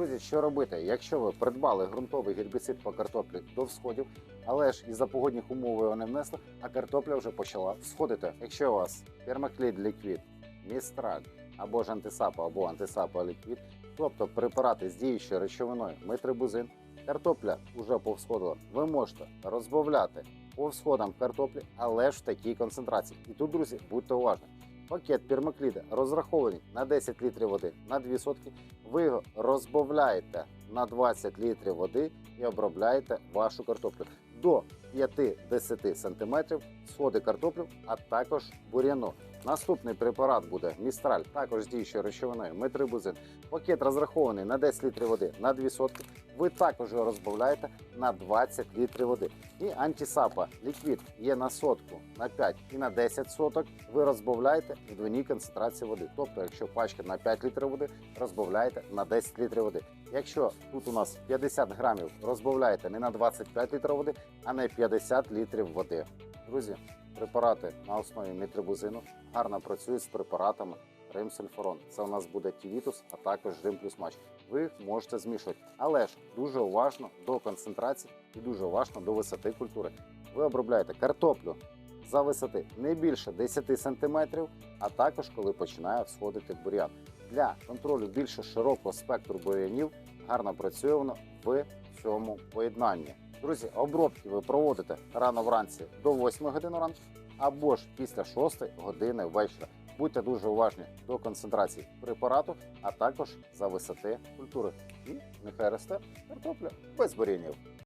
Друзі, що робити? Якщо ви придбали ґрунтовий гербіцид по картоплі до всходів, але ж із-за погодних умов його не внесли, а картопля вже почала всходити. Якщо у вас пермаклід ліквід, містраль або ж антисапа, або антисапа ліквід, тобто препарати з діючою речовиною метрибузин, картопля вже повсходила, ви можете розбавляти по всходам картоплі, але ж в такій концентрації. І тут, друзі, будьте уважні. Пакет пермакліда розрахований на 10 літрів води на 2 сотки. Ви його розбавляєте на 20 літрів води і обробляєте вашу картоплю до 5-10 см сходи картоплю, а також бур'яну. Наступний препарат буде містраль, також з діючою речовиною метрибузин. Пакет розрахований на 10 літрів води на 2 сотки. Ви також його розбавляєте на 20 літрів води. І антисапа ліквід є на сотку, на 5 і на 10 соток. Ви розбавляєте в двойній концентрації води. Тобто, якщо пачка на 5 літрів води, розбавляєте на 10 літрів води. Якщо тут у нас 50 грамів, розбавляєте не на 25 літрів води, а на 50 літрів води. Друзі, препарати на основі мітрибузину гарно працюють з препаратами Римсельфорон. Це у нас буде Тівітус, а також Рим плюс матч. Ви можете змішувати, але ж дуже уважно до концентрації і дуже уважно до висоти культури. Ви обробляєте картоплю за висоти не більше 10 см, а також коли починає всходити бур'ян. Для контролю більш широкого спектру бур'янів гарно працює воно в цьому поєднанні. Друзі, обробки ви проводите рано вранці до 8 години ранку або ж після 6 години вечора. Будьте дуже уважні до концентрації препарату, а також за висоти культури. І нехай росте картопля без бур'янів.